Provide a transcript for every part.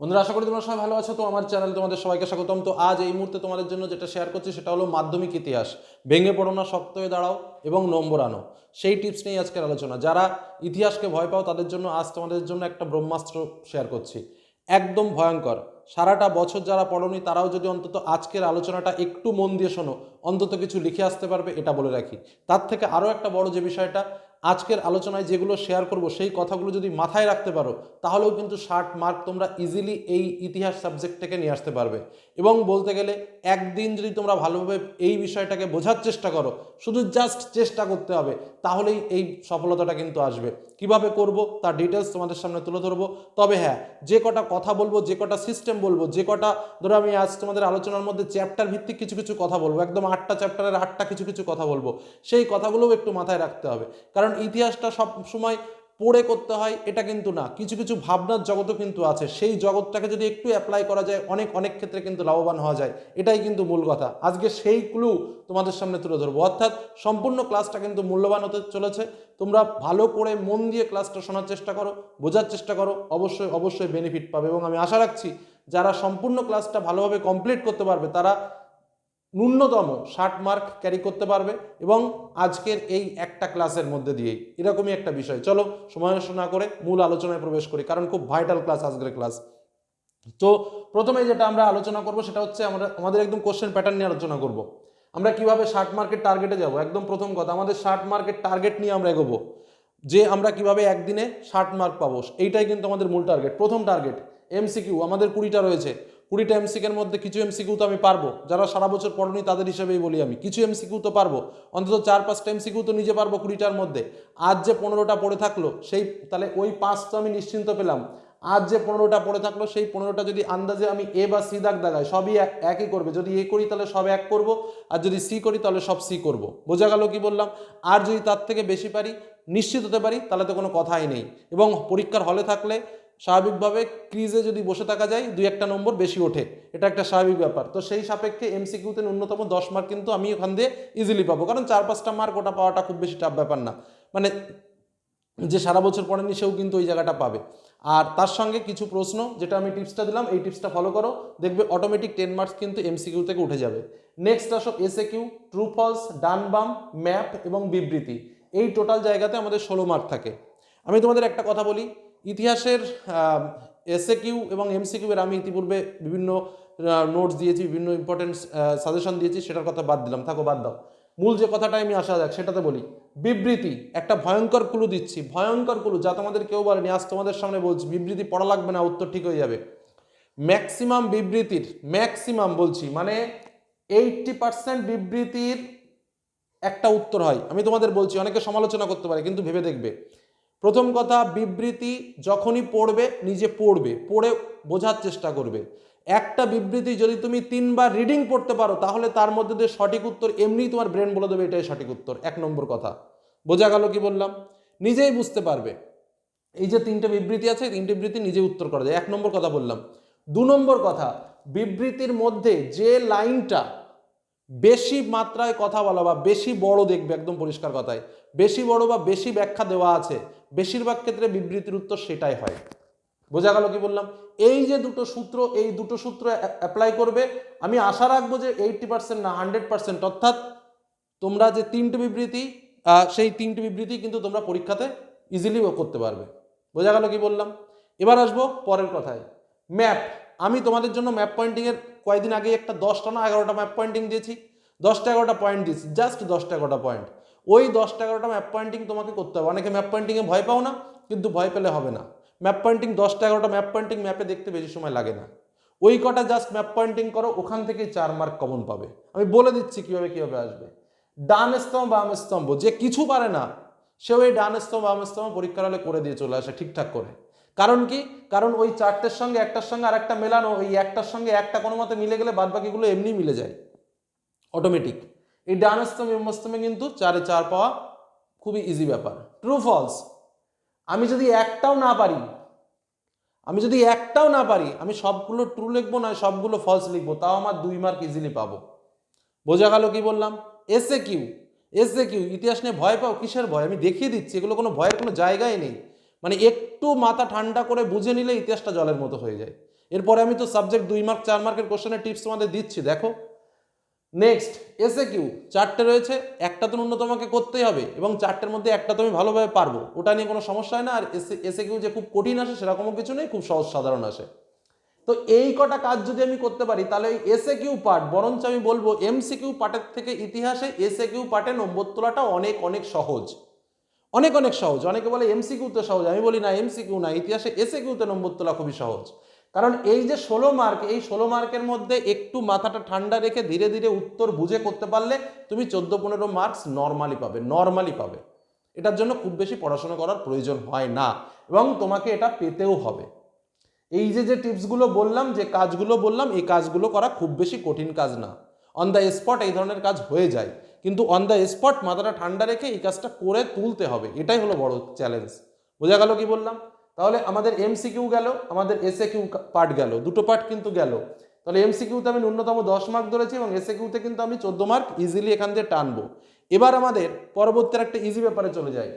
বন্ধুরা, আশা করি তোমরা সবাই ভালো আছো। তো আমার চ্যানেল তোমাদের সবাইকে স্বাগতম। তো আজ এই মুহূর্তে তোমাদের জন্য যেটা শেয়ার করছি সেটা হলো মাধ্যমিক ইতিহাস। ভেঙে পড়ো না, শক্ত হয়ে দাঁড়াও এবং নম্বর আনো। সেই টিপস নিয়ে আজকের আলোচনা। যারা ইতিহাসকে ভয় পাও, তাদের জন্য আজ তোমাদের জন্য একটা ব্রহ্মাস্ত্র শেয়ার করছি। একদম ভয়ঙ্কর। সারাটা বছর যারা পড়নি, তারাও যদি অন্তত আজকের আলোচনাটা একটু মন দিয়ে শোনো, অন্তত কিছু লিখে আসতে পারবে, এটা বলে রাখি। তার থেকে আরও একটা বড় যে বিষয়টা আজকের আলোচনায় যেগুলো শেয়ার করব, সেই কথাগুলো যদি মাথায় রাখতে পারো, তাহলেও কিন্তু ষাট মার্ক তোমরা ইজিলি এই ইতিহাস সাবজেক্ট থেকে নিয়ে আসতে পারবে। এবং বলতে গেলে, একদিন যদি তোমরা ভালোভাবে এই বিষয়টাকে বোঝার চেষ্টা করো, শুধু জাস্ট চেষ্টা করতে হবে, তাহলেই এই সফলতাটা কিন্তু আসবে। কীভাবে করব, তার ডিটেলস তোমাদের সামনে তুলে ধরবো। তবে হ্যাঁ যে কটা কথা বলব, যে কটা সিস্টেম বলব, যে কটা, ধরো আমি আজ তোমাদের আলোচনার মধ্যে চ্যাপ্টার ভিত্তিক কিছু কিছু কথা বলব, একদম আটটা চ্যাপ্টারের আটটা কিছু কিছু কথা বলব, সেই কথাগুলোও একটু মাথায় রাখতে হবে। কারণ ইতিহাসটা সব সময় পড়ে করতে হয়, এটা কিন্তু না। কিছু কিছু ভাবনার জগতও কিন্তু আছে। সেই জগৎটাকে যদি একটু অ্যাপ্লাই করা যায়, অনেক অনেক ক্ষেত্রে কিন্তু লাভবান হওয়া যায়। এটাই কিন্তু মূল কথা। আজকে সেই ক্লু তোমাদের সামনে তুলে ধরবো। অর্থাৎ সম্পূর্ণ ক্লাসটা কিন্তু মূল্যবান হতে চলেছে। তোমরা ভালো করে মন দিয়ে ক্লাসটা শোনার চেষ্টা করো, বোঝার চেষ্টা করো, অবশ্যই অবশ্যই বেনিফিট পাবে। এবং আমি আশা রাখছি, যারা সম্পূর্ণ ক্লাসটা ভালোভাবে কমপ্লিট করতে পারবে, তারা ন্যূনতম ষাট মার্ক ক্যারি করতে পারবে এবং আজকের এই একটা ক্লাসের মধ্যে দিয়েই। এরকমই একটা বিষয়। চলো, সময় না করে মূল আলোচনায় প্রবেশ করি, কারণ খুব ভাইটাল ক্লাস আজকের ক্লাস তো প্রথমে যেটা আমরা আলোচনা করব সেটা হচ্ছে আমরা, আমাদের একদম কোশ্চেন প্যাটার্ন নিয়ে আলোচনা করব। আমরা কীভাবে ষাট মার্কের টার্গেটে যাব? একদম প্রথম কথা, আমাদের ষাট মার্কের টার্গেট নিয়ে আমরা এগোবো। যে আমরা কীভাবে একদিনে ষাট মার্ক পাবো, এইটাই কিন্তু আমাদের মূল টার্গেট প্রথম টার্গেট এমসিকিউ আমাদের কুড়িটা রয়েছে। কুড়িটা এমসিকের মধ্যে কিছু এমসিকিউ তো আমি পারব। যারা সারা বছর পড়নি তাদের হিসেবেই বলি আমি। কিছু এমসিকিউ তো পারব। অন্তত চার পাঁচটা এমসিকিউ তো নিজে পারব কুড়িটার মধ্যে। আজ যে পনেরোটা পড়ে থাকল, সেই তাহলে ওই পাঁচ তো আমি নিশ্চিন্ত পেলাম। আজ যে পনেরোটা পড়ে থাকল, সেই পনেরোটা যদি আন্দাজে আমি এ বা সি দাগ দাগাই, সবই এক, একই করবে। যদি এ করি, তাহলে সব এক করব। আর যদি সি করি, তাহলে সব সি করব। বোঝা গেল কি বললাম? আর যদি তার থেকে বেশি পারি, নিশ্চিত হতে পারি, তাহলে তো কোনো কথাই নেই। এবং পরীক্ষার হলে থাকলে স্বাভাবিকভাবে ক্রিজে যদি বসে থাকা যায়, দুই একটা নম্বর বেশি ওঠে। এটা একটা স্বাভাবিক ব্যাপার। তো সেই সাপেক্ষে এমসিকিউতে ন্যূনতম দশ মার্ক কিন্তু আমি ওখান দিয়ে ইজিলি পাবো। কারণ চার, পাঁচটা মার্ক ওটা পাওয়াটা খুব বেশি টাফ ব্যাপার না। মানে যে সারা বছর পড়েনি, সেও কিন্তু ওই জায়গাটা পাবে। আর তার সঙ্গে কিছু প্রশ্ন, যেটা আমি টিপসটা দিলাম, এই টিপসটা ফলো করো। দেখবে অটোমেটিক টেন মার্কস কিন্তু এমসিকিউ থেকে উঠে যাবে। নেক্সট আসো SA Q true false map এবং বিবৃতি। এই টোটাল জায়গাতে আমাদের ষোলো মার্ক থাকে। আমি তোমাদের একটা কথা বলি। ইতিহাসের এসএ কিউ এবং এমসিকিউ এর আমি ইতিপূর্বে বিভিন্ন নোটস দিয়েছি, বিভিন্ন ইম্পর্টেন্ট সাজেশন দিয়েছি, সেটার কথা বাদ দিলাম। থাকো, বাদ দাও। মূল যে কথাটা আমি আসা যাক, সেটাতে বলি। বিবৃতি, একটা ভয়ঙ্কর কুলু দিচ্ছি। ভয়ঙ্কর কুলু যা তোমাদের কেউ বলেনি, আজ তোমাদের সামনে বলছি। বিবৃতি পড়া লাগবে না, উত্তর ঠিক হয়ে যাবে। ম্যাক্সিমাম বিবৃতির ম্যাক্সিমাম বলছি মানে এইটটি পার্সেন্ট বিবৃতির একটা উত্তর হয়। আমি তোমাদের বলছি, অনেকে সমালোচনা করতে পারে, কিন্তু ভেবে দেখবে। প্রথম কথা, বিবৃতি যখনই পড়বে, নিজে পড়বে, পড়ে বোঝার চেষ্টা করবে। একটা বিবৃতি যদি তুমি তিনবার রিডিং পড়তে পারো, তাহলে তার মধ্যে দিয়ে সঠিক উত্তর এমনিই তোমার ব্রেন বলে দেবে, এটাই সঠিক উত্তর। এক নম্বর কথা। বোঝা গেল কি বললাম? নিজেই বুঝতে পারবে। এই যে তিনটে বিবৃতি আছে তিনটে বিবৃতি নিজে উত্তর করা যায়। এক নম্বর কথা বললাম। দু নম্বর কথা, বিবৃতির মধ্যে যে লাইনটা বেশি মাত্রায় কথা বলা বা বেশি বড় দেখবে, একদম পরিষ্কার কথায়, বেশি বড় বা বেশি ব্যাখ্যা দেওয়া আছে বেশিরভাগ ক্ষেত্রে বিবৃতির উত্তর সেটাই হয়। বোঝা গেল কি বললাম? এই যে দুটো সূত্র, এই দুটো সূত্র অ্যাপ্লাই করবে, আমি আশা রাখব যে এইটটি পার্সেন্ট না হান্ড্রেড পার্সেন্ট অর্থাৎ তোমরা যে তিনটে বিবৃতি সেই তিনটে বিবৃতি কিন্তু তোমরা পরীক্ষাতে ইজিলি করতে পারবে। বোঝা গেল কি বললাম? এবার আসব পরের কথায়। ম্যাপ আমি তোমাদের জন্য ম্যাপ পয়েন্টিংয়ের কয়েকদিন আগে একটা দশটা না এগারোটা ম্যাপ পয়েন্টিং দিয়েছি। দশটা এগারোটা পয়েন্ট দিয়েছি জাস্ট দশটা এগারোটা পয়েন্ট ওই দশটা এগারোটা ম্যাপ পয়েন্টিং তোমাকে করতে হবে। অনেকে ম্যাপ পয়েন্টিংয়ে ভয় পাও না, কিন্তু ভয় পেলে হবে না। ম্যাপ পয়েন্টিং দশটা এগারোটা ম্যাপ পয়েন্টিং ম্যাপে দেখতে বেশি সময় লাগে না। ওই কটা জাস্ট ম্যাপ পয়েন্টিং করো, ওখান থেকেই চার মার্ক কমন পাবে। আমি বলে দিচ্ছি কীভাবে কীভাবে আসবে। ডান স্তম্ভ, বাম স্তম্ভ, যে কিছু পারে না সে ওই ডান স্তম্ভ, বাম স্তম্ভ পরীক্ষার হলে করে দিয়ে চলে আসে ঠিকঠাক করে। কারণ কি? কারণ ওই চারটের সঙ্গে, একটার সঙ্গে আরেকটা মেলানো, ওই একটার সঙ্গে একটা কোনো মতে মিলে গেলে বাদবাকিগুলো এমনি মিলে যায়। অটোমেটিক এই ডান স্তম্ভ বাম কিন্তু চারে চার পাওয়া খুবই ইজি ব্যাপার। ট্রু ফলস আমি যদি একটাও না পারি, আমি যদি একটাও না পারি, আমি সবগুলো ট্রু লিখব না সবগুলো ফলস লিখব, তাও আমার দুই মার্ক ইজিলি পাবো। বোঝা গেল কি বললাম? এসে কিউ এসে কিউ ইতিহাস নিয়ে ভয় পাও? কিসের ভয়? আমি দেখিয়ে দিচ্ছি, এগুলো কোনো ভয়ের কোনো জায়গায় নেই। মানে একটু মাথা ঠান্ডা করে বুঝে নিলে ইতিহাসটা জলের মতো হয়ে যায়। এরপরে আমি তো সাবজেক্ট দুই মার্ক চার মার্কের কোশ্চেনের টিপস তোমাদের দিচ্ছি, দেখো। নেক্সট এসএ কিউ চারটে রয়েছে, একটা তো ন্যূনতম আমাকে করতেই হবে এবং চারটের মধ্যে একটা তো আমি ভালোভাবে পারব। ওটা নিয়ে কোনো সমস্যা হয় না, আর এসে এসএ কিউ যে খুব কঠিন আসে সেরকমও কিছু নেই, খুব সহজ সাধারণ আসে। তো এই কটা কাজ যদি আমি করতে পারি, তাহলে ওই এসএ কিউ পার্ট বরঞ্চ আমি বলব এমসি কিউ পার্টের থেকে ইতিহাসে এসএ কিউ পার্টে নম্বর তোলাটা অনেক অনেক সহজ। অনেক অনেক সহজ। অনেকে বলে এমসি কিউতে সহজ, আমি বলি না এমসি কিউ না, ইতিহাসে এসএ কিউতে নম্বর তোলা খুবই সহজ। কারণ এই যে ষোলো মার্ক, এই ষোলো মার্কের মধ্যে একটু মাথাটা ঠান্ডা রেখে ধীরে ধীরে উত্তর বুঝে করতে পারলে তুমি চোদ্দ পনেরো মার্কস নর্মালি পাবে নর্মালি পাবে। এটার জন্য খুব বেশি পড়াশোনা করার প্রয়োজন হয় না এবং তোমাকে এটা পেতেও হবে। এই যে যে টিপসগুলো বললাম, যে কাজগুলো বললাম, এই কাজগুলো করা খুব বেশি কঠিন কাজ না। অন দ্য স্পট এই ধরনের কাজ হয়ে যায়। কিন্তু অন দ্য স্পট মাথাটা ঠান্ডা রেখে এই কাজটা করে তুলতে হবে, এটাই হলো বড় চ্যালেঞ্জ বোঝা গেল কি বললাম? তাহলে আমাদের এমসিকিউ গেল, আমাদের এসএ কিউ পার্ট গেল, দুটো পার্ট কিন্তু গেল। তাহলে এমসিকিউতে আমি ন্যূনতম দশ মার্ক ধরেছি এবং এসএ কিউতে কিন্তু আমি চোদ্দ মার্ক ইজিলি এখান থেকে টানবো। এবার আমাদের পরবর্তী একটা ইজি ব্যাপারে চলে যাই।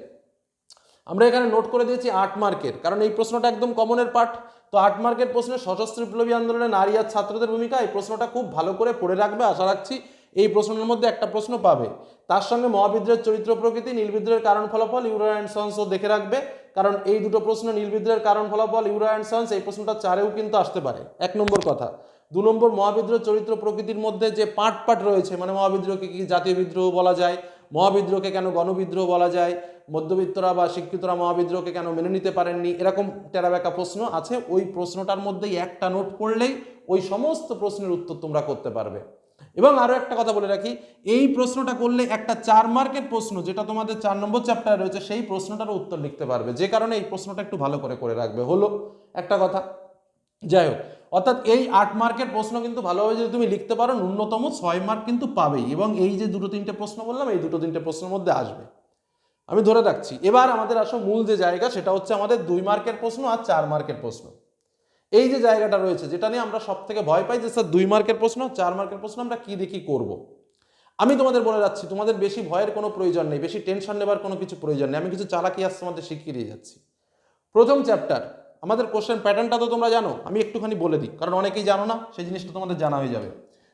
আমরা এখানে নোট করে দিয়েছি আট মার্কের কারণ এই প্রশ্নটা একদম কমনের পার্ট তো আট মার্কের প্রশ্নে সশস্ত্র বিপ্লবী আন্দোলনে নারী আর ছাত্রদের ভূমিকা, এই প্রশ্নটা খুব ভালো করে পড়ে রাখবে, আশা রাখছি এই প্রশ্নের মধ্যে একটা প্রশ্ন পাবে। তার সঙ্গে মহাবিদ্রোহের চরিত্র প্রকৃতি নীলবিদ্রোহের কারণ ফলাফল ইউরো অ্যান্ড সন্সও দেখে রাখবে। কারণ এই দুটো প্রশ্ন নীলবিদ্রোহের কারণ ফলাফল, ইউরো অ্যান্ড এই প্রশ্নটা চারেও কিন্তু আসতে পারে। এক নম্বর কথা, দু নম্বর মহাবিদ্রোহ চরিত্র প্রকৃতির মধ্যে যে পাট পাট রয়েছে মানে মহাবিদ্রোহকে কি জাতীয় বিদ্রোহ বলা যায়, মহাবিদ্রোহকে কেন গণবিদ্রোহ বলা যায়, মধ্যবিত্তরা বা শিক্ষিতরা মহাবিদ্রোহকে কেন মেনে নিতে পারেননি, এরকম টেরাবেকা প্রশ্ন আছে। ওই প্রশ্নটার মধ্যেই একটা নোট করলেই ওই সমস্ত প্রশ্নের উত্তর তোমরা করতে পারবে। এবং আরও একটা কথা বলে রাখি, এই প্রশ্নটা করলে একটা চার মার্কের প্রশ্ন, যেটা তোমাদের চার নম্বর চ্যাপ্টারে রয়েছে, সেই প্রশ্নটারও উত্তর লিখতে পারবে। যে কারণে এই প্রশ্নটা একটু ভালো করে করে রাখবে। হলো একটা কথা, যাই হোক, অর্থাৎ এই আট মার্কের প্রশ্ন কিন্তু ভালোভাবে যদি তুমি লিখতে পারো, ন্যূনতম ছয় মার্ক কিন্তু পাবেই। এবং এই যে দুটো তিনটে প্রশ্ন বললাম, এই দুটো তিনটে প্রশ্নের মধ্যে আসবে। আমি ধরে রাখছি। এবার আমাদের আসো মূল যে জায়গা, সেটা হচ্ছে আমাদের দুই মার্কের প্রশ্ন আর চার মার্কের প্রশ্ন। এই যে জায়গাটা রয়েছে, যেটা নিয়ে আমরা সব থেকে ভয় পাই যে, স্যার, দুই মার্কের প্রশ্ন, চার মার্কের প্রশ্ন, আমরা কি দেখি করব। আমি তোমাদের বলে যাচ্ছি, তোমাদের বেশি ভয়ের কোনো প্রয়োজন নেই, বেশি টেনশন নেবার কোনো কিছু প্রয়োজন নেই, আমি কিছু চালাকি আজ তোমাদের শিখিয়ে দিয়ে যাচ্ছি। প্রথম চ্যাপ্টার, আমাদের কোশ্চেন প্যাটার্নটা তো তোমরা জানো, আমি একটুখানি বলে দিই, কারণ অনেকেই জানো না, সেই জিনিসটা তোমাদের জানা হয়ে যাবে।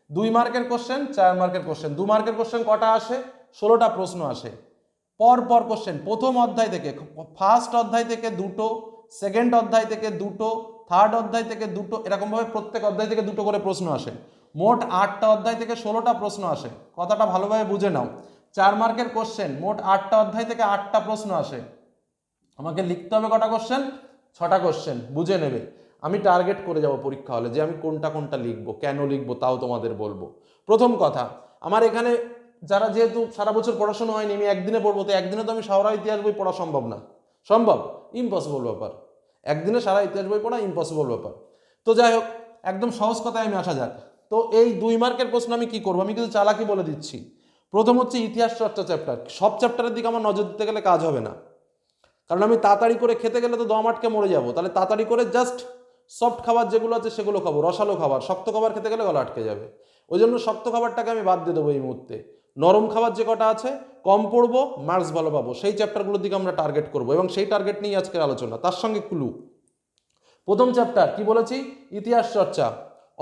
দুই মার্কের কোশ্চেন চার মার্কের কোশ্চেন দু মার্কের কোশ্চেন কটা আসে? ষোলোটা প্রশ্ন আসে। পর পর কোশ্চেন প্রথম অধ্যায় থেকে, ফার্স্ট অধ্যায় থেকে দুটো, সেকেন্ড অধ্যায় থেকে দুটো থার্ড অধ্যায় থেকে দুটো, এরকমভাবে প্রত্যেক অধ্যায় থেকে দুটো করে প্রশ্ন আসে। মোট আটটা অধ্যায় থেকে ষোলোটা প্রশ্ন আসে। কথাটা ভালোভাবে বুঝে নাও। চার মার্কের কোশ্চেন মোট আটটা অধ্যায় থেকে আটটা প্রশ্ন আসে। আমাকে লিখতে হবে কটা কোশ্চেন ছটা কোশ্চেন বুঝে নেবে। আমি টার্গেট করে যাব পরীক্ষা হলে যে আমি কোনটা কোনটা লিখব, কেন লিখব, তাও তোমাদের বলব। প্রথম কথা, আমার এখানে যারা যেহেতু সারা বছর পড়াশোনা হয়নি, আমি একদিনে পড়ব, তো একদিনে তো আমি সারা ইতিহাস বই পড়া সম্ভব না। সম্ভব ইম্পসিবল ব্যাপার। একদিনে সারা ইতিহাস বই পড়া ইম্পসিবল ব্যাপার। তো যাই হোক, একদম সহজ কথায় আমি আসা যাক। তো এই দুই মার্কের প্রশ্ন আমি কি করব? আমি কিন্তু চালাকি বলে দিচ্ছি। প্রথম হচ্ছে ইতিহাস চর্চা চ্যাপ্টার সব চ্যাপ্টারের দিকে আমার নজর দিতে গেলে কাজ হবে না। কারণ আমি তাড়াতাড়ি করে খেতে গেলে তো দম আটকে মরে যাব। তাহলে তাড়াতাড়ি করে জাস্ট সফট খাবার যেগুলো আছে সেগুলো খাব। রসালো খাবার, শক্ত খাবার খেতে গেলে গলা আটকে যাবে। ওই জন্য শক্ত খাবারটাকে আমি বাদ দিয়ে দেবো এই মুহূর্তে। নরম খাবার যে কটা আছে, কম পড়ব মার্কস ভালো পাবো। সেই চ্যাপ্টারগুলোর দিকে আমরা টার্গেট করব এবং সেই টার্গেট নিয়ে আজকের আলোচনা। তার সঙ্গে ক্লু প্রথম চ্যাপ্টার কি বলেছি? ইতিহাস চর্চা।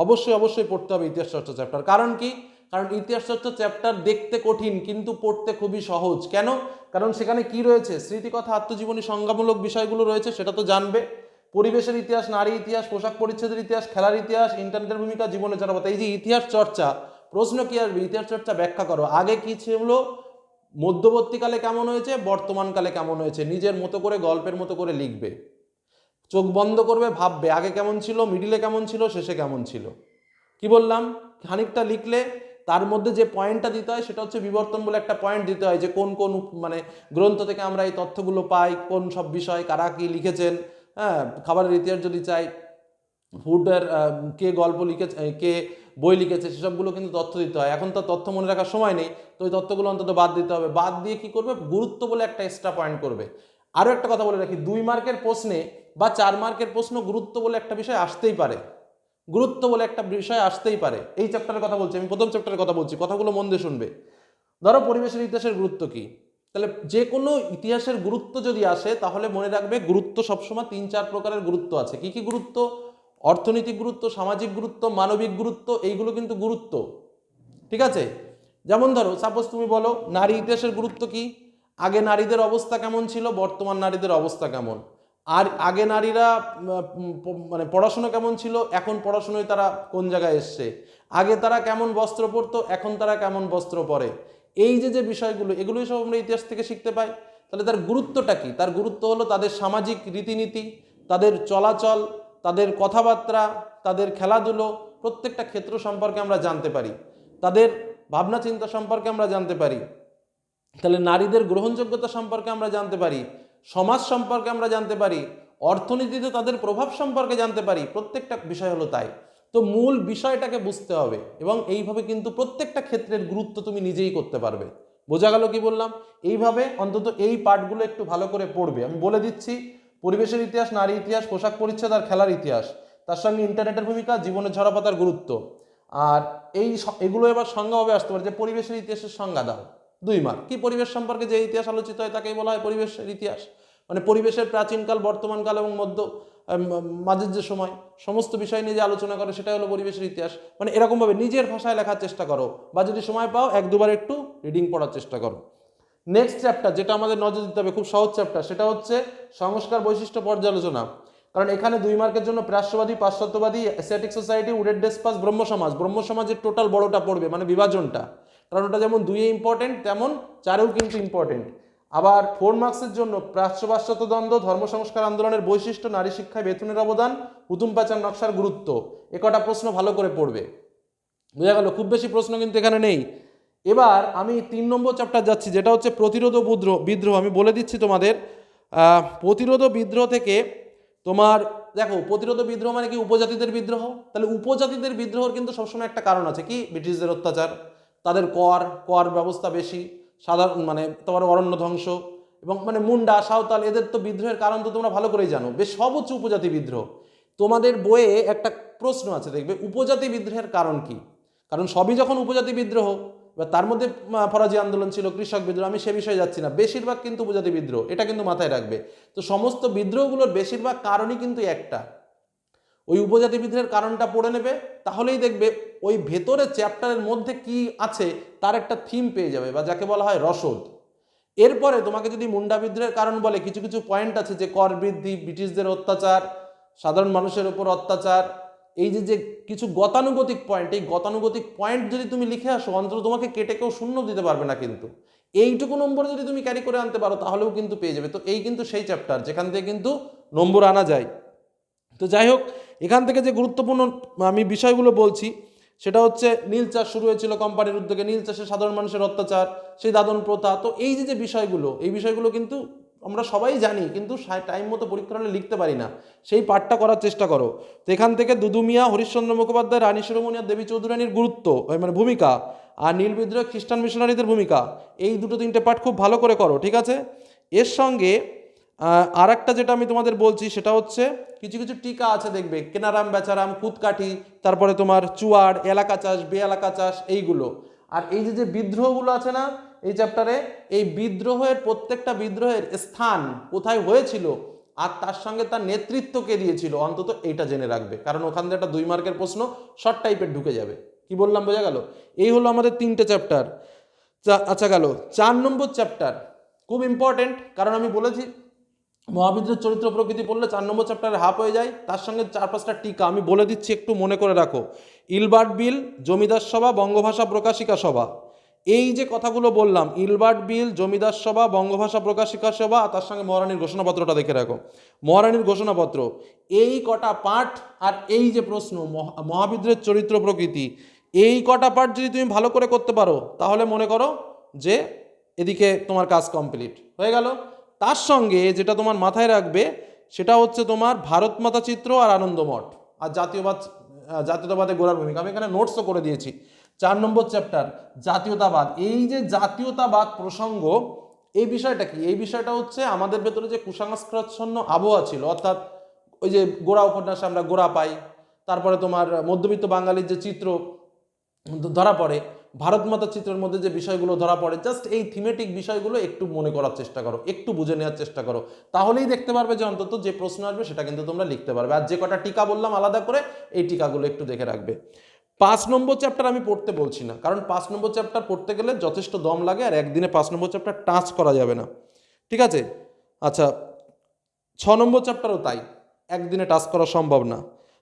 অবশ্যই অবশ্যই পড়তে হবে ইতিহাস চর্চা চ্যাপ্টার কারণ কি? কারণ ইতিহাস চর্চা চ্যাপ্টার দেখতে কঠিন, কিন্তু পড়তে খুবই সহজ। কেন? কারণ সেখানে কি রয়েছে? স্মৃতিকথা, আত্মজীবনী, সংজ্ঞামূলক বিষয়গুলো রয়েছে, সেটা তো জানবে। পরিবেশের ইতিহাস, নারী ইতিহাস, পোশাক পরিচ্ছেদের ইতিহাস, খেলার ইতিহাস ইন্টারনেটের ভূমিকা জীবনে জনপথ এই যে ইতিহাস চর্চা প্রশ্ন কি আসবে ইতিহাস চর্চা ব্যাখ্যা করো? আগে কি ছিল? মধ্যবর্তীকালে কেমন হয়েছে? বর্তমানকালে কেমন হয়েছে? নিজের মতো করে, গল্পের মতো করে লিখবে। চোখ বন্ধ করবে, ভাববে, আগে কেমন ছিল? মিডিলে কেমন ছিল? শেষে কেমন ছিল? কি বললাম? খানিকটা লিখলে তার মধ্যে যে পয়েন্টটা দিতে হয়, সেটা হচ্ছে বিবর্তন বলে একটা পয়েন্ট দিতে হয় যে কোন কোন মানে গ্রন্থ থেকে আমরা এই তথ্যগুলো পাই, কোন সব বিষয়, কারা কি লিখেছেন হ্যাঁ? খাবারের ইতিহাস যদি চাই, ফুডের কে গল্প লিখেছে, কে বই লিখেছে, সেসবগুলো কিন্তু তথ্য দিতে হয়। এখন তো তথ্য মনে রাখার সময় নেই, তো ওই তথ্যগুলো অন্তত বাদ দিতে হবে। বাদ দিয়ে কি করবে? গুরুত্ব বলে একটা এক্সট্রা পয়েন্ট করবে। আরও একটা কথা বলে রাখি, দুই মার্কের প্রশ্নে বা চার মার্কের প্রশ্ন গুরুত্ব বলে একটা বিষয় আসতেই পারে। গুরুত্ব বলে একটা বিষয় আসতেই পারে। এই চ্যাপ্টারের কথা বলছি, আমি প্রথম চ্যাপ্টারের কথা বলছি, কথাগুলো মন দিয়ে শুনবে। ধরো পরিবেশের ইতিহাসের গুরুত্ব কি? তাহলে যে কোনো ইতিহাসের গুরুত্ব যদি আসে, তাহলে মনে রাখবে গুরুত্ব সবসময় তিন চার প্রকারের গুরুত্ব আছে। কি কি গুরুত্ব? অর্থনৈতিক গুরুত্ব, সামাজিক গুরুত্ব, মানবিক গুরুত্ব, এইগুলো কিন্তু গুরুত্ব। ঠিক আছে? যেমন ধরো সাপোজ তুমি বলো, নারী ইতিহাসের গুরুত্ব কি? আগে নারীদের অবস্থা কেমন ছিল? বর্তমান নারীদের অবস্থা কেমন? আর আগে নারীরা মানে পড়াশুনো কেমন ছিল? এখন পড়াশুনোয় তারা কোন জায়গায় এসছে? আগে তারা কেমন বস্ত্র পরতো? এখন তারা কেমন বস্ত্র পরে? এই যে যে বিষয়গুলো, এগুলোই সব আমরা ইতিহাস থেকে শিখতে পাই। তাহলে তার গুরুত্বটা কি? তার গুরুত্ব হলো তাদের সামাজিক রীতিনীতি, তাদের চলাচল তাদের কথাবার্তা, তাদের খেলাধুলো, প্রত্যেকটা ক্ষেত্র সম্পর্কে আমরা জানতে পারি। তাদের ভাবনা চিন্তা সম্পর্কে আমরা জানতে পারি। তাহলে নারীদের গ্রহণযোগ্যতা সম্পর্কে আমরা জানতে পারি। সমাজ সম্পর্কে আমরা জানতে পারি। অর্থনীতিতে তাদের প্রভাব সম্পর্কে জানতে পারি। প্রত্যেকটা বিষয় হলো তাই। তো মূল বিষয়টাকে বুঝতে হবে এবং এইভাবে কিন্তু প্রত্যেকটা ক্ষেত্রের গুরুত্ব তুমি নিজেই করতে পারবে। বোঝা গেল কি বললাম? এইভাবে অন্তত এই পার্টগুলো একটু ভালো করে পড়বে। আমি বলে দিচ্ছি পরিবেশের ইতিহাস, নারী ইতিহাস, পোশাক পরিচ্ছদ আর খেলার ইতিহাস, তার সঙ্গে ইন্টারনেটের ভূমিকা, জীবনের ঝরাপাতার গুরুত্ব। আর এই এগুলো এবার সংজ্ঞাভাবে আসতে পারে যে পরিবেশের ইতিহাসের সংজ্ঞা দাও। দুই মার্ক। কি পরিবেশ সম্পর্কে যে ইতিহাস আলোচিত হয় তাকেই বলা হয় পরিবেশের ইতিহাস। মানে পরিবেশের প্রাচীনকাল, বর্তমানকাল এবং মধ্য মাঝের যে সময়, সমস্ত বিষয় নিয়ে যে আলোচনা করে সেটাই হলো পরিবেশের ইতিহাস। মানে এরকমভাবে নিজের ভাষায় লেখার চেষ্টা করো। বা যদি সময় পাও, এক দুবার একটু রিডিং পড়ার চেষ্টা করো। নেক্সট চ্যাপ্টার যেটা আমাদের নজর দিতে হবে, খুব সহজ চ্যাপ্টার সেটা হচ্ছে সংস্কার বৈশিষ্ট্য পর্যালোচনা। কারণ এখানে দুই মার্কের জন্য প্রাশ্যবাদী পাশ্চাত্যবাদী Asiatic society Wood's despatch Brahmo Samaj. Brahmo সমাজের টোটাল বড়টা পড়বে মানে বিভাজনটা। কারণ ওটা যেমন দুইয়ে ইম্পর্টেন্ট তেমন চারেও কিন্তু ইম্পর্টেন্ট আবার ফোর মার্কসের জন্য প্রাচ্য পাশ্চাত্য দ্বন্দ্ব, ধর্ম সংস্কার আন্দোলনের বৈশিষ্ট্য, নারী শিক্ষায় বেতনের অবদান, হুতুম পাচার নকশার গুরুত্ব, এ কটা প্রশ্ন ভালো করে পড়বে। বোঝা গেল, খুব বেশি প্রশ্ন কিন্তু এখানে নেই। এবার আমি তিন নম্বর চ্যাপ্টার যাচ্ছি, যেটা হচ্ছে প্রতিরোধ বিদ্রোহ বিদ্রোহ, আমি বলে দিচ্ছি তোমাদের প্রতিরোধ বিদ্রোহ থেকে তোমার, দেখো, প্রতিরোধ বিদ্রোহ মানে কি উপজাতিদের বিদ্রোহ? তাহলে উপজাতিদের বিদ্রোহর কিন্তু সবসময় একটা কারণ আছে কি? ব্রিটিশদের অত্যাচার, তাদের কর কর ব্যবস্থা বেশি, সাধারণ মানে তোমার অরণ্য ধ্বংস, এবং মানে মুন্ডা, সাঁওতাল, এদের তো বিদ্রোহের কারণ তো তোমরা ভালো করেই জানো, বেশ সব হচ্ছে উপজাতি বিদ্রোহ। তোমাদের বইয়ে একটা প্রশ্ন আছে, দেখবে, উপজাতি বিদ্রোহের কারণ কি? কারণ সবই যখন উপজাতি বিদ্রোহ এবার তার মধ্যে ফরাজি আন্দোলন ছিল, কৃষক বিদ্রোহ, আমি সে বিষয়ে যাচ্ছি না। বেশিরভাগ কিন্তু উপজাতি বিদ্রোহ, এটা কিন্তু মাথায় রাখবে। তো সমস্ত বিদ্রোহগুলোর বেশিরভাগ কারণই কিন্তু একটা। ওই উপজাতি বিদ্রোহের কারণটা পড়ে নেবে, তাহলেই দেখবে ওই ভেতরে চ্যাপ্টারের মধ্যে কি আছে, তার একটা থিম পেয়ে যাবে, বা যাকে বলা হয় রসদ। এরপরে তোমাকে যদি মুন্ডা বিদ্রোহের কারণ বলে, কিছু কিছু পয়েন্ট আছে যে কর বৃদ্ধি, ব্রিটিশদের অত্যাচার, সাধারণ মানুষের উপর অত্যাচার এই যে যে কিছু গতানুগতিক পয়েন্ট এই গতানুগতিক পয়েন্ট যদি তুমি লিখে আসো, অন্তত তোমাকে কেটে কেউ শূন্য দিতে পারবে না কিন্তু। এইটুকু নম্বর যদি তুমি ক্যারি করে আনতে পারো, তাহলেও কিন্তু পেয়ে যাবে। তো এই কিন্তু সেই চ্যাপ্টার যেখান থেকে কিন্তু নম্বর আনা যায়। তো যাই হোক, এখান থেকে যে গুরুত্বপূর্ণ আমি বিষয়গুলো বলছি, সেটা হচ্ছে নীল চাষ শুরু হয়েছিল কোম্পানির উদ্যোগে। নীল চাষে সাধারণ মানুষের অত্যাচার, সেই দাদন প্রথা। তো এই যে যে বিষয়গুলো, এই বিষয়গুলো কিন্তু আমরা সবাই জানি, কিন্তু টাইম মতো পরীক্ষা হলে লিখতে পারি না। সেই পাঠটা করার চেষ্টা করো। তো এখান থেকে দুদুমিয়া হরিশ্চন্দ্র মুখোপাধ্যায়, রানী শিরোমণি আর দেবী চৌধুরানীর গুরুত্ব মানে ভূমিকা, আর নীল বিদ্রোহ খ্রিস্টান মিশনারিদের ভূমিকা, এই দুটো তিনটে পাঠ খুব ভালো করে করো, ঠিক আছে? এর সঙ্গে আর একটা যেটা আমি তোমাদের বলছি, সেটা হচ্ছে, কিছু কিছু টিকা আছে দেখবে, কেনারাম, বেচারাম কুতকাঠি তারপরে তোমার চুয়ার, এলাকা চাষ বে এলাকা চাষ, এইগুলো। আর এই যে যে বিদ্রোহগুলো আছে না এই চ্যাপ্টারে এই বিদ্রোহের প্রত্যেকটা বিদ্রোহের স্থান কোথায় হয়েছিল আর তার সঙ্গে তার নেতৃত্ব কে দিয়েছিল? অন্তত এইটা জেনে রাখবে। কারণ ওখান থেকে একটা দুই মার্কের প্রশ্ন শর্ট টাইপের ঢুকে যাবে। কি বললাম, বোঝা গেল? এই হলো আমাদের তিনটে চ্যাপ্টার আচ্ছা গেল। চার নম্বর চ্যাপ্টার খুব ইম্পর্টেন্ট কারণ আমি বলেছি মহাবিদ্রের চরিত্র প্রকৃতি পড়লে চার নম্বর চ্যাপ্টারে হাফ হয়ে যায়। তার সঙ্গে চার পাঁচটা টিকা। আমি বলে দিচ্ছি, একটু মনে করে রাখো। ইলবার্ট বিল, জমিদার সভা, বঙ্গভাষা প্রকাশিকা সভা। এই যে কথাগুলো বললাম, ইলবার্ট বিল জমিদার সভা, বঙ্গভাষা প্রকাশিকা সভা, আর তার সঙ্গে মহারানীর ঘোষণাপত্রটা দেখে রাখো। মহারানীর ঘোষণাপত্র, এই কটা পাঠ আর এই যে প্রশ্ন, মহা- মহাবিদ্রের চরিত্র প্রকৃতি, এই কটা পাঠ যদি তুমি ভালো করে করতে পারো, তাহলে মনে করো যে এদিকে তোমার কাজ কমপ্লিট। হয়ে গেল? তার সঙ্গে যেটা তোমার মাথায় রাখবে, সেটা হচ্ছে তোমার ভারত মাতা চিত্র আর আনন্দমঠ, আর জাতীয়বাদ জাতীয়তাবাদে গোড়ার ভূমিকা। আমি এখানে নোটসও করে দিয়েছি। চার নম্বর চ্যাপ্টার জাতীয়তাবাদ। এই যে জাতীয়তাবাদ প্রসঙ্গ, এই বিষয়টা কি? এই বিষয়টা হচ্ছে আমাদের ভেতরে যে কুসংস্কারচ্ছন্ন আবহাওয়া ছিল, অর্থাৎ ওই যে গোড়া উপন্যাসে আমরা গোড়া পাই, তারপরে তোমার মধ্যবিত্ত বাঙালির যে চিত্র ধরা পড়ে, ভারত মাতার চিত্রের মধ্যে যে বিষয়গুলো ধরা পড়ে জাস্ট এই থিমেটিক বিষয়গুলো একটু মনে করার চেষ্টা করো, একটু বুঝে নেওয়ার চেষ্টা করো। তাহলেই দেখতে পারবে যে অন্তত যে প্রশ্ন আসবে সেটা কিন্তু তোমরা লিখতে পারবে। আর যে কটা টিকা বললাম আলাদা করে, এই টিকাগুলো একটু দেখে রাখবে। পাঁচ নম্বর চ্যাপ্টার আমি পড়তে বলছি না। কারণ পাঁচ নম্বর চ্যাপ্টার পড়তে গেলে যথেষ্ট দম লাগে আর একদিনে পাঁচ নম্বর চ্যাপ্টার টাচ করা যাবে না। ঠিক আছে? আচ্ছা ছ নম্বর চ্যাপ্টারও তাই। একদিনে টাচ করা সম্ভব না।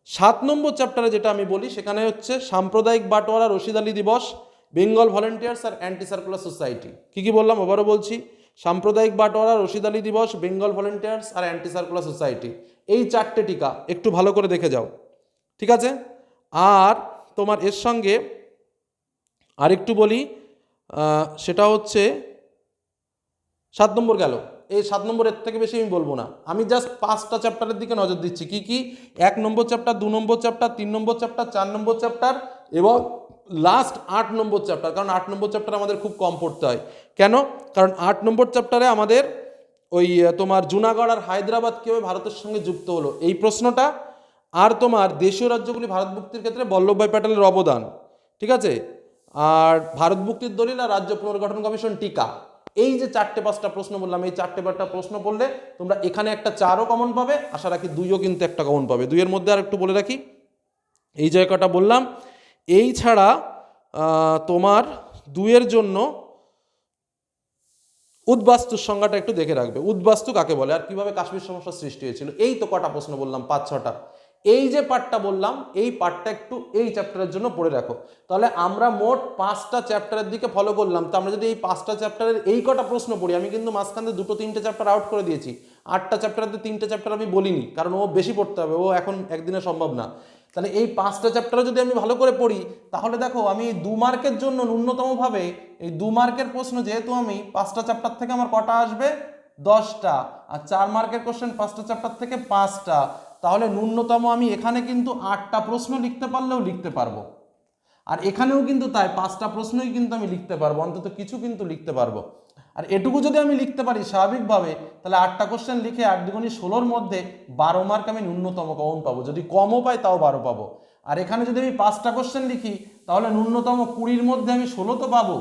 সাত নম্বর চ্যাপ্টারে যেটা আমি বলি, সেখানে হচ্ছে সাম্প্রদায়িক বাটোয়ারা, রশিদ আলী দিবস, বেঙ্গল ভলেন্টিয়ার্স আর অ্যান্টি সার্কুলার সোসাইটি কী কী বললাম? আবারও বলছি, সাম্প্রদায়িক বাটোয়ারা, রশিদ আলী দিবস, বেঙ্গল ভলেন্টিয়ার্স আর অ্যান্টি সার্কুলার সোসাইটি এই চারটে টিকা, একটু ভালো করে দেখে যাও। ঠিক আছে? আর তোমার এর সঙ্গে আরেকটু বলি সেটা হচ্ছে সাত নম্বর গেল। এই সাত নম্বর এর থেকে বেশি আমি বলব না। আমি জাস্ট পাঁচটা চ্যাপ্টারের দিকে নজর দিচ্ছি। কি কি? এক নম্বর চ্যাপ্টার দু নম্বর চ্যাপ্টার তিন নম্বর চ্যাপ্টার চার নম্বর চ্যাপ্টার এবং লাস্ট আট নম্বর চ্যাপ্টার কারণ আট নম্বর চ্যাপ্টার আমাদের খুব কম পড়তে হয়। কেন? কারণ আট নম্বর চ্যাপ্টারে আমাদের ওই তোমার জুনাগড় আর হায়দ্রাবাদ কীভাবে ভারতের সঙ্গে যুক্ত হলো? এই প্রশ্নটা আর তোমার দেশীয় রাজ্যগুলি ভারত মুক্তির ক্ষেত্রে বল্লভভাই প্যাটেলের অবদান, ঠিক আছে? আর ভারত মুক্তির দলিল আর রাজ্য পুনর্গঠন কমিশন টিকা। এই যে চারটে পাঁচটা প্রশ্ন বললাম, এই চারটে পাঁচটা প্রশ্ন পড়লে তোমরা এখানে একটা চারও কমন পাবে, আশা রাখি দুইও কিন্তু একটা কমন পাবে। দুইয়ের মধ্যে আর একটু বলে রাখি, এই জায়গাটা বললাম, এই ছাড়া তোমার দুইয়ের জন্য উদ্বাস্তুর সংজ্ঞাটা একটু দেখে রাখবে। উদ্বাস্তু কাকে বলে? আর কীভাবে কাশ্মীর সমস্যার সৃষ্টি হয়েছিল? এই তো কটা প্রশ্ন বললাম, পাঁচ, ছটা। এই যে পার্টটা বললাম, এই পার্টটা একটু এই চ্যাপ্টারের জন্য পড়ে রাখো। তাহলে আমরা মোট পাঁচটা চ্যাপ্টারের দিকে ফলো করলাম। তো আমরা যদি এই পাঁচটা চ্যাপ্টারের এই কটা প্রশ্ন পড়ি, আমি কিন্তু মাঝখান দিয়ে দুটো তিনটে চ্যাপ্টার আউট করে দিয়েছি। আটটা চ্যাপ্টারের তিনটে চ্যাপ্টার আমি বলিনি, কারণ ও বেশি পড়তে হবে, ও এখন একদিনে সম্ভব না। তাহলে এই পাঁচটা চ্যাপ্টারও যদি আমি ভালো করে পড়ি, তাহলে দেখো আমি দু মার্কের জন্য ন্যূনতমভাবে এই দু মার্কের প্রশ্ন যেহেতু আমি পাঁচটা চ্যাপ্টার থেকে আমার কটা আসবে? দশটা। আর চার মার্কের কোশ্চেন পাঁচটা চ্যাপ্টার থেকে পাঁচটা। তাহলে ন্যূনতম আমি এখানে কিন্তু আটটা প্রশ্ন লিখতে পারলেও লিখতে পারব। আর এখানেও কিন্তু তাই, পাঁচটা প্রশ্নই কিন্তু আমি লিখতে পারব, অন্তত কিছু কিন্তু লিখতে পারব। আর এটুকু যদি আমি লিখতে পারি স্বাভাবিকভাবে, তাহলে আটটা কোশ্চেন লিখে আট দুগুণি ষোলোর মধ্যে বারো মার্ক আমি ন্যূনতম কমন পাবো। যদি কমও পাই তাও বারো পাবো। আর এখানে যদি আমি পাঁচটা কোশ্চেন লিখি, তাহলে ন্যূনতম কুড়ির মধ্যে আমি ষোলো তো পাবো।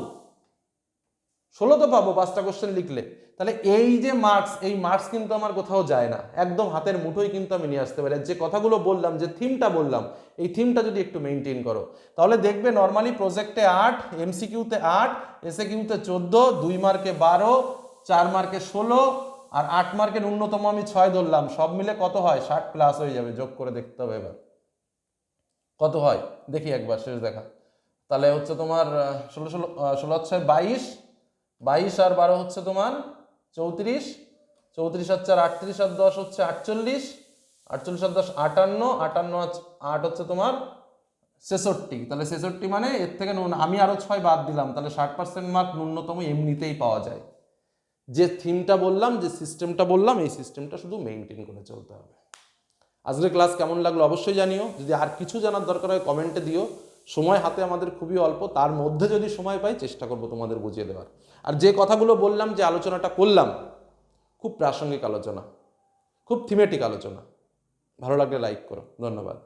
ষোলো তো পাবো, পাঁচটা কোশ্চেন লিখলে। তাহলে এই যে মার্কস এই মার্কস কিন্তু আমার কোথাও যায় না। একদম হাতের মুঠোই কিন্তু আমি নিয়ে আসতে পারি। যে কথাগুলো বললাম, যে থিমটা বললাম, এই থিমটা যদি একটু মেনটেন করো, তাহলে দেখবে নর্মালি প্রজেক্টে আট এমসিকিউতে আট এসে কিউতে চোদ্দ, দুই মার্কে বারো, চার মার্কে ষোলো, আর আট মার্কে ন্যূনতম আমি ছয় ধরলাম। সব মিলে কত হয়? ষাট প্লাস হয়ে যাবে। যোগ করে দেখতে হবে এবার। কত হয়? দেখি একবার, শেষ দেখা। তাহলে হচ্ছে তোমার ষোলো ষোলো ষোলো হচ্ছে বাইশ বাইশ আর বারো হচ্ছে তোমার চৌত্রিশ। চৌত্রিশ আর চার আটত্রিশ আর দশ হচ্ছে আটচল্লিশ। আটচল্লিশ আর দশ আটান্ন। আটান্ন আট হচ্ছে তোমার ছেষট্টি। তাহলে ছেষট্টি মানে এর থেকে নুন আমি আরও ছয় বাদ দিলাম, তাহলে ষাট পার্সেন্ট মার্ক ন্যূনতম এমনিতেই পাওয়া যায়। যে থিমটা বললাম, যে সিস্টেমটা বললাম, এই সিস্টেমটা শুধু মেনটেন করে চলতে হবে। আজকের ক্লাস কেমন লাগল অবশ্যই জানিও। যদি আর কিছু জানার দরকার হয় কমেন্টে দিও। সময় হাতে আমাদের খুবই অল্প, তার মধ্যে যদি সময় পাই চেষ্টা করব তোমাদের বুঝিয়ে দেওয়ার। আর যে কথাগুলো বললাম, যে আলোচনাটা করলাম, খুব প্রাসঙ্গিক আলোচনা, খুব থিমেটিক আলোচনা। ভালো লাগলে লাইক করো। ধন্যবাদ।